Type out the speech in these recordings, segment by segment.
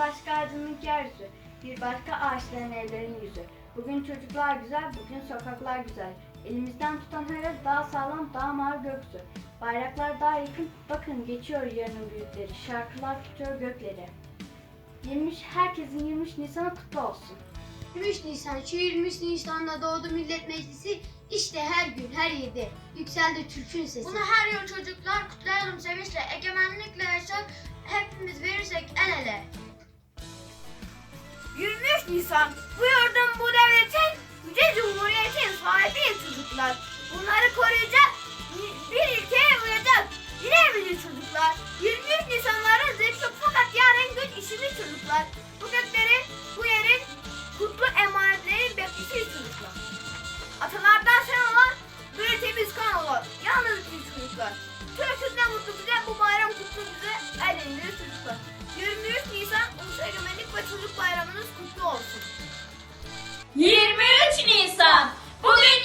başka ağacının yeryüzü, bir başka ağaçların evlerin yüzü. Bugün çocuklar güzel, bugün sokaklar güzel. Elimizden tutan her el daha sağlam, daha mavi gökyüzü. Bayraklar daha yakın, bakın geçiyor yarının büyükleri. Şarkılar tutuyor gökleri. 23, herkesin 23 Nisan'ı kutlu olsun. 23 Nisan, şu 23 Nisan'da doğdu Millet Meclisi. İşte her gün, her yerde yükseldi Türk'ün sesi. Bunu her yıl çocuklar kutlayalım sevinçle, egemenlikle yaşar, 23 Nisan, eğlenceli çocuklar. 23 Nisan Ulusal Egemenlik ve Çocuk Bayramınız kutlu olsun. 23 Nisan. Bugün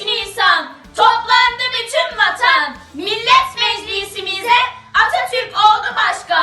23 Nisan. Toplandı bütün vatan. Millet Meclisimize Atatürk oldu başkan.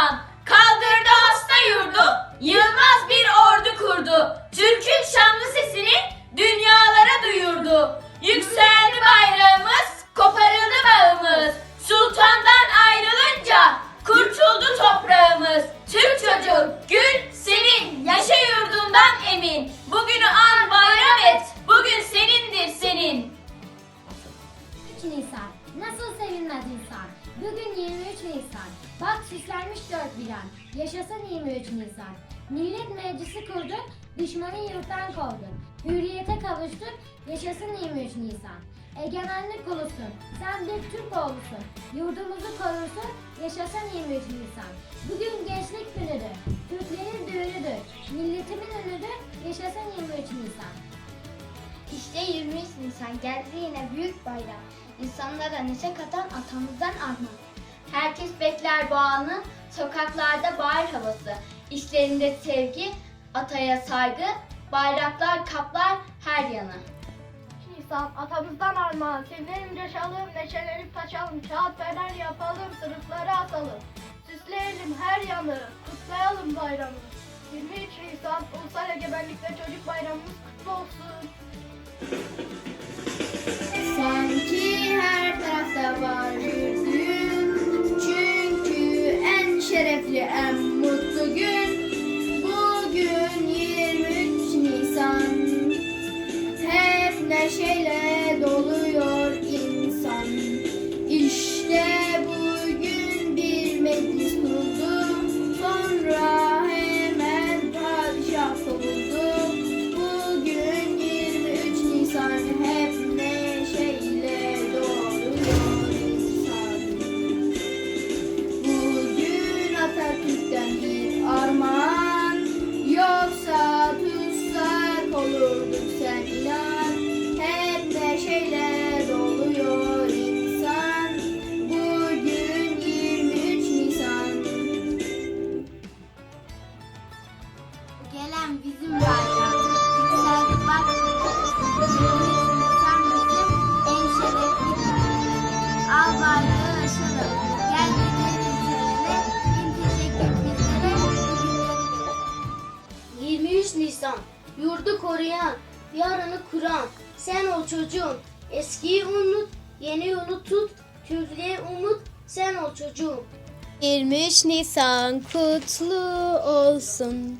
Yan. Yaşasın 23 Nisan. Millet Meclisi kurduk, düşmanı yurttan kovduk. Hürriyete kavuştuk, yaşasın 23 Nisan. Egemenlik ulusun, sen bir Türk oğlusun. Yurdumuzu korursun, yaşasın 23 Nisan. Bugün gençlik günüdür, Türklerin düğünüdür. Milletimin önüdür, yaşasın 23 Nisan. İşte 23 Nisan geldi yine büyük bayram. İnsanlara neşe katan atamızdan armağan. Herkes bekler bu anı, sokaklarda bahar havası. İşlerinde sevgi, ataya saygı, bayraklar kaplar her yanı. Nisan, atamızdan armağan, sevinelim, coşalım, neşelenip taşalım, kağıt fener yapalım, sınıfları asalım. Süsleyelim her yanı, kutlayalım bayramı. 23 Nisan, Ulusal Egemenlik ve Çocuk Bayramımız kutlu olsun. Sanki her tarafta var şerefli en bizim bayram Yükseldi. Bak 23 Nisan bizim en şerefli Al bayrağı aşalım Gel gidelim şöyle Bin teşekkür bizlere bugünleri 23 Nisan. Yurdu koruyan Yarını kuran. Sen ol çocuğum. Eskiyi unut Yeni yolu tut. Türklüğe umut Sen ol çocuğum. 23 Nisan kutlu olsun.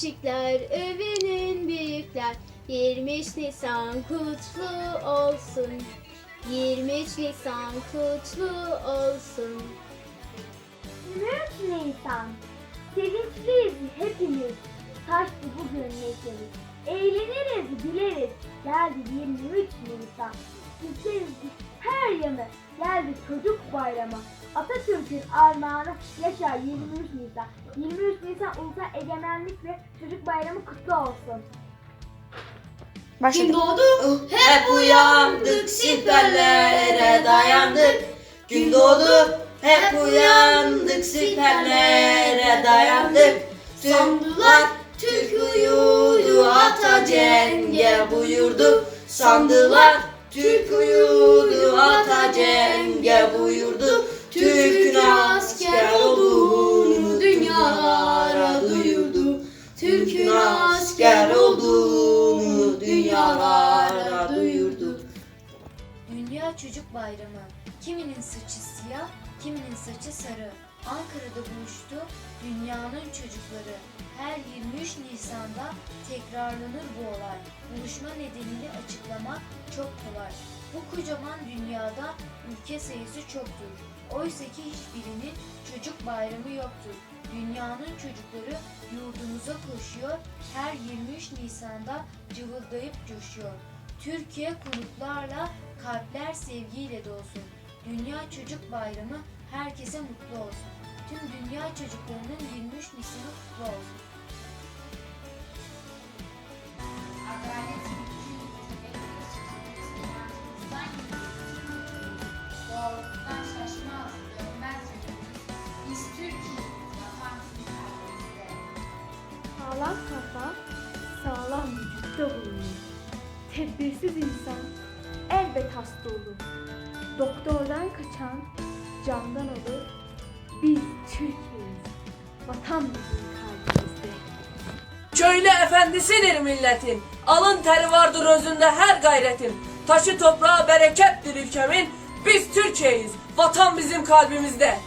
küçükler, övünün büyükler. 23 Nisan kutlu olsun. 23 Nisan kutlu olsun. 23 Nisan. Sevinçliyiz hepimiz. Taştı bugün neşemiz. Eğleniriz, güleriz. Geldi 23 Nisan. Süsleriz her yanı. Geldi çocuk bayramı. Atatürk'ün armağanı yaşa 23 Nisan. 23 Nisan Ulusal Egemenlik ve Çocuk Bayramı kutlu olsun. Başladık. Hep uyandık, siperlere dayandık. Gün doğdu, hep uyandık, siperlere dayandık. Sandılar, Türk uyudu, ata cenge buyurdu. Sandılar, Türk uyudu, ata cenge buyurdu. Türk'ün asker olduğunu dünyalara duyurdu. Türk'ün asker olduğunu dünyalara duyurdu. Dünya Çocuk Bayramı. Kiminin saçı siyah, kiminin saçı sarı. Ankara'da buluştu dünyanın çocukları. Her 23 Nisan'da tekrarlanır bu olay. Buluşma nedenini açıklamak çok kolay. Bu kocaman dünyada ülke sayısı çoktur. Oysa ki hiçbirinin çocuk bayramı yoktur. Dünyanın çocukları yurdumuza koşuyor. Her 23 Nisan'da cıvıldayıp coşuyor. Türkiye konuklarla kalpler sevgiyle dolsun. Dünya Çocuk Bayramı herkese mutlu olsun. Tüm dünya çocuklarının 23 Nisan'ı kutlu olsun. Tedbirsiz insan elbet hasta olur. Doktordan kaçan candan olur. Biz Türkiye'yiz. Vatan bizim kalbimizde. Köylü efendisidir milletin. Alın teri vardır özünde her gayretin. Taşı toprağı berekettir ülkemin. Biz Türkiye'yiz. Vatan bizim kalbimizde.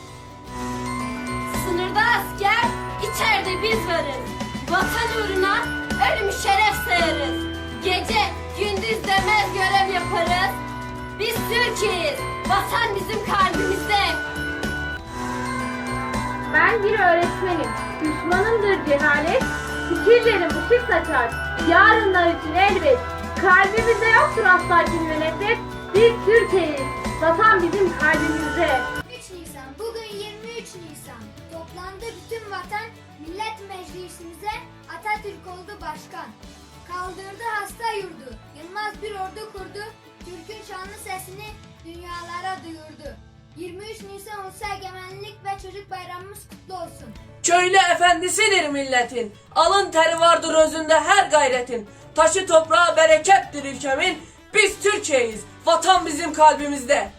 Sınırda asker, içeride biz varız. Vatan uğruna ölümü şeref sayarız. Biz Türkiye'yiz, vatan bizim kalbimizde. Ben bir öğretmenim. Düşmanımdır cehalet. Fikirlerim ışık saçar. Yarınlar için elbet. Kalbimizde yoktur asla kin ve nefret. Biz Türkiye'yiz. Vatan bizim kalbimizde. 23 Nisan. Bugün 23 Nisan. Toplandı bütün vatan. Millet Meclisimize Atatürk oldu başkan. Kaldırdı hasta yurdu. Yılmaz bir ordu kurdu. Türk'ün şanlı sesini dünyalara duyurdu. 23 Nisan Ulusal Egemenlik ve Çocuk Bayramımız kutlu olsun. Köylü efendisidir milletin. Alın teri vardır özünde her gayretin. Taşı toprağı berekettir ülkemin. Biz Türkiye'yiz. Vatan bizim kalbimizde.